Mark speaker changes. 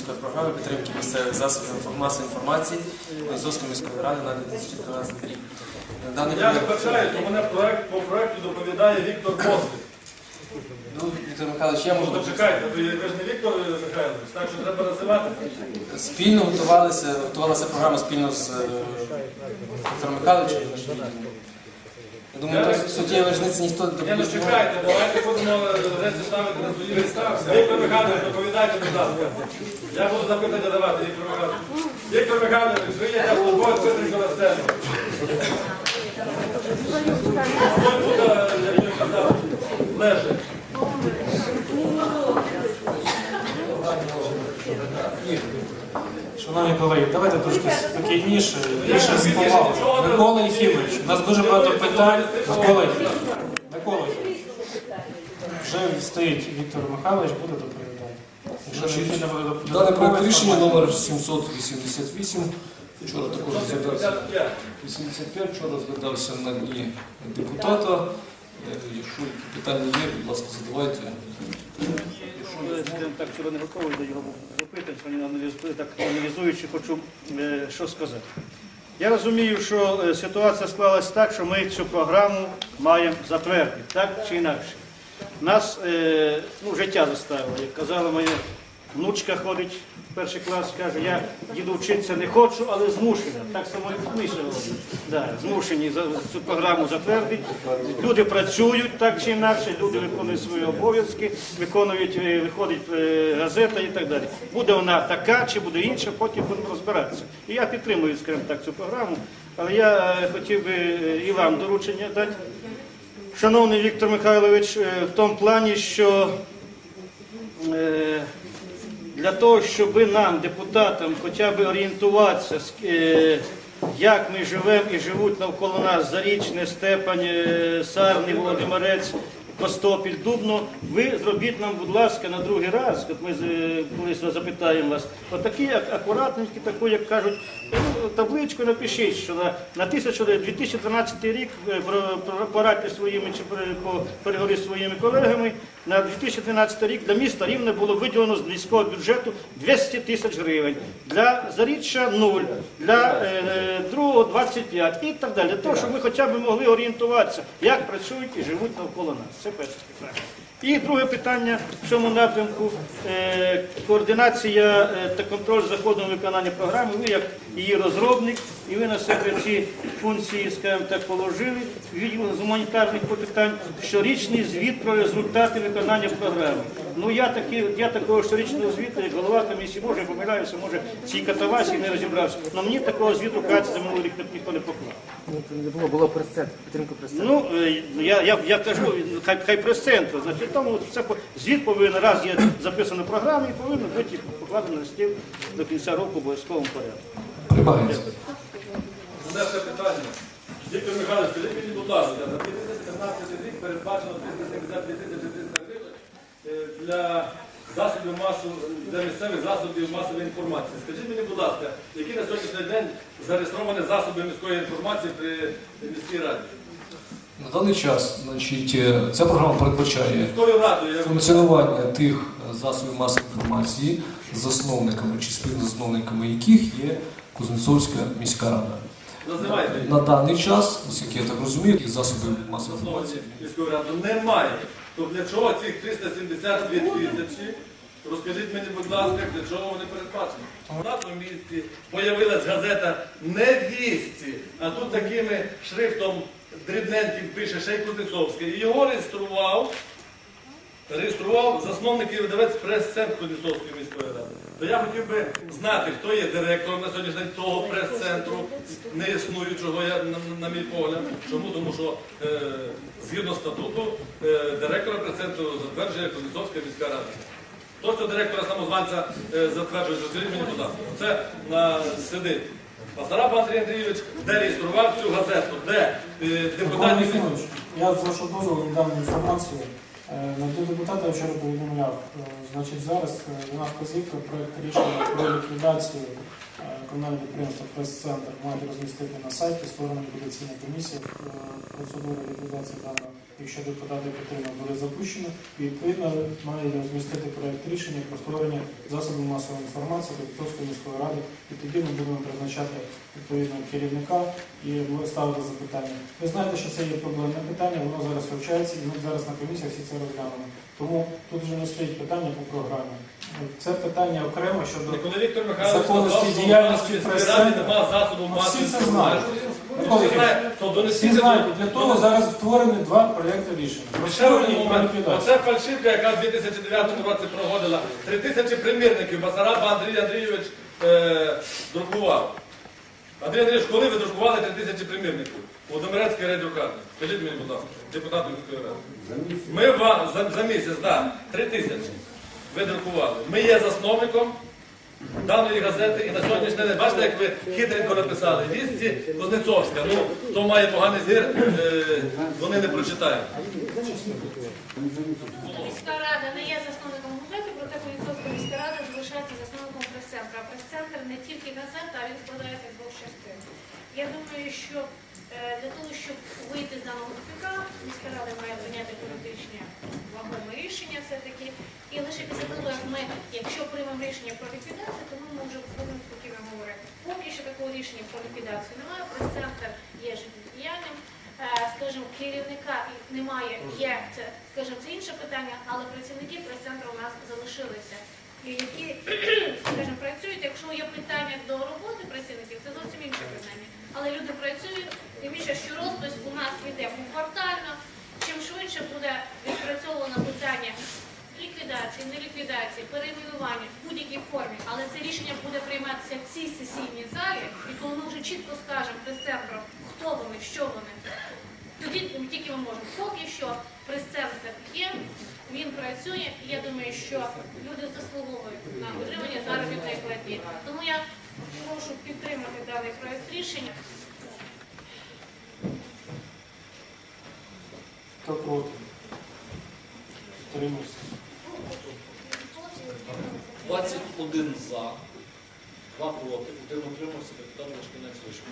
Speaker 1: міської програми підтримки місцевих засобів масової інформації Лозовської міської ради на 2013 рік. Даний
Speaker 2: Я вибачаюсь, у мене проект по проекту доповідає Віктор Мослик.
Speaker 1: Ну, Віктор Михайлович, я можу
Speaker 2: Ну, чекайте, ви ви ж не Віктор Михайлович, так що треба називати.
Speaker 1: спільно готувалися, готувалася програма спільно з е, Віктором Михайловичем. Я думаю, тут суттєвої різниці ніхто
Speaker 2: Ні, ну
Speaker 1: допустити не
Speaker 2: чекайте, давайте будемо речі ставити на свої місця. Віктор Михайлович, доповідайте, будь ласка. Я буду запитання давати, Віктор Михайлович. Віктор Михайлович, ви є службовець Петренко на сцену. Ось буде, е, як він казав, лежить.
Speaker 3: Шановні колеги, давайте трошки спокійніше, більше з повагою. Микола Єфімович, у нас дуже багато питань. Микола Єфімович, вже стоїть Віктор Михайлович, буде доповідати. Якщо буде доповідати.
Speaker 4: Дане проект рішення номер 788. Вчора також звертався 85, вчора звертався на дні депутата. Е, Якщо питання є, будь ласка, задавайте.
Speaker 5: Я так вчора не готовий до його запитань, сьогодні так аналізуючи, хочу е, що сказати. Я розумію, що е, ситуація склалась так, що ми цю програму маємо затвердити, так чи інакше. Нас е, ну, життя заставило, як казала моя внучка ходить в перший клас, каже, я діду вчитися не хочу, але змушена. Так само і ми сьогодні. Да, змушені цю програму затвердити. Люди працюють так чи інакше, люди виконують свої обов'язки, виконують, е, виходить е, газета і так далі. Буде вона така чи буде інша, потім будемо розбиратися. І я підтримую, скажімо так, цю програму, але я е, хотів би і вам доручення дати. Шановний Віктор Михайлович, в тому плані, що для того, щоб нам, депутатам, хоча б орієнтуватися, е, як ми живемо і живуть навколо нас Зарічне, Степань, е, Сарний, Володимирець, Костопіль, Дубно, ви зробіть нам, будь ласка, на другий раз, от ми е, колись запитаємо вас, отакі ак- акуратненькі, таку, як кажуть, табличку напишіть, що на, на 1000 2012 рік порадьте своїми чи пере- переговори своїми колегами. На 2012 рік для міста Рівне було виділено з міського бюджету 200 тисяч гривень. Для Заріччя 0, для е, другого 25 і так далі. Для того, щоб ми хоча б могли орієнтуватися, як працюють і живуть навколо нас. Це перше питання. І друге питання в цьому напрямку е, координація е, та контроль за ходом виконання програми. Ви як її розробник, і ви на себе ці функції, скажімо так, положили відділ з гуманітарних питань, щорічний звіт про результати виконання програми. Ну я такі, я такого щорічного звіту, як голова комісії, може я помиляюся, може цій катавасії не розібрався. Але мені такого звіту кажеться, за минулий рік ніхто не поклав.
Speaker 6: Не було, було прес-центр, підтримка прес-центру.
Speaker 5: Ну, е, я, я, я кажу, хай, хай прес-центр, значить, тому все звіт повинен, раз є записано в програмі, і повинен бути покладено на стіл до кінця року в обов'язковому порядку.
Speaker 2: Одне ще питання. Віктор Михайлович, скажіть мені, будь ласка, на 2015 рік передбачено 372 тисячі 300 гривень е, для засобів масу, для місцевих засобів масової інформації. Скажіть мені, будь ласка, які на сьогоднішній день зареєстровані засоби міської інформації при міській раді?
Speaker 4: На даний час значить, е, ця програма передбачає функціонування тих е, засобів масової інформації, засновниками чи співзасновниками яких є Кузнецовська міська рада. На даний час, оскільки я так розумію, таких засобів масової інформації
Speaker 2: міської ради немає. То для чого цих 372 тисячі? Розкажіть мені, будь ласка, для чого вони передбачені? У нас у місті появилась газета не вісті, а тут такими шрифтом дрібненьким пише Шей Кузнецовський. І його реєстрував, реєстрував засновник і видавець прес-центр Кузнецовської міської ради. То я хотів би знати, хто є директором на сьогоднішній день того прес-центру, не існуючого, я, на, на мій погляд. Чому? Тому що е, згідно статуту е, директора прес-центру затверджує Кузнецовська міська рада. Хто цього директора самозванця е, затверджує? Скажіть мені, будь ласка. Це на, сидить. Пасараб Андрій Андрійович, де реєстрував цю газету, де е,
Speaker 3: Микола
Speaker 2: депутатів.
Speaker 3: Єфімович, я з вашого дозволу надам інформацію. Е, до депутата я вчора повідомляв. Е, Значить, зараз е, у нас вказівка проєкт рішення про ліквідацію е, комунального підприємства Прес-центр мають розмістити на сайті, створена ліквідаційна комісія. Е, Процедура ліквідації даного якщо депутати підтримали, буде запущено. І відповідно має розмістити проект рішення про створення засобів масової інформації Кузнецовської міської ради. І тоді ми будемо призначати відповідно керівника і ставити запитання. Ви знаєте, що це є проблемне питання, воно зараз вивчається, і ми зараз на комісіях всі це розглянемо. Тому тут вже не стоїть питання по програмі. Це питання окремо щодо
Speaker 2: Коли Віктор Михайлович
Speaker 3: Законності
Speaker 2: сказав, що
Speaker 3: діяльності
Speaker 2: у нас в
Speaker 3: прес-
Speaker 2: міській раді нема засобу
Speaker 3: Ну,
Speaker 2: масової
Speaker 3: це знають.
Speaker 2: Всі знають, то
Speaker 3: всі
Speaker 2: донесіть
Speaker 3: знають, для того зараз створені два проекти рішення. Про
Speaker 2: Ще один
Speaker 3: створення і про
Speaker 2: момент.
Speaker 3: ліквідацію.
Speaker 2: Оце фальшивка, яка в 2009 році проводила. Три тисячі примірників Басараба Андрій Андрійович е, друкував. Андрій Андрійович, коли ви друкували три тисячі примірників? У Домирецькій райдрукарні. Скажіть мені, будь ласка, депутату міської ради. Ми вам за, за місяць, так, три тисячі. Ви друкували. Ми є засновником даної газети і на сьогоднішній день, бачите, як ви хитренько написали, вісті Кузнецовська. Ну, хто має поганий зір, е, вони не прочитають.
Speaker 7: Міська рада не є засновником газети, проте Поліцовська міська рада залишається засновником прес-центру. А прес-центр не тільки газета, а він складається з двох частин. Я думаю, що е, для того, щоб вийти з даного тупика, міська рада має прийняти політичне вагоме рішення все-таки. Після того, ми, якщо приймемо рішення про ліквідацію, то ми можемо будемо спокійно говорити. Поки що такого рішення про ліквідацію немає, прес-центр є життєдіяльним. Е, скажімо, керівника немає, є це, скажімо, це інше питання, але працівники прес-центру у нас залишилися. Які, скажімо, працюють, якщо є питання до роботи працівників, це зовсім інше питання. Але люди працюють, тим більше, що розпис у нас йде квартально. Чим швидше буде відпрацьовано питання ліквідації, не ліквідації, перейменування в будь-якій формі, але це рішення буде прийматися в цій сесійній залі, і коли ми вже чітко скажемо прес-центру, хто вони, що вони, тоді тільки ми можемо. Поки що прес-центр є, він працює, і я думаю, що люди заслуговують на отримання заробітної платні. Тому я прошу підтримати даний проект рішення.
Speaker 3: Хто проти? Утримався.
Speaker 8: 21 за, 2 проти, один утримався, депутат Лашкінець вийшов.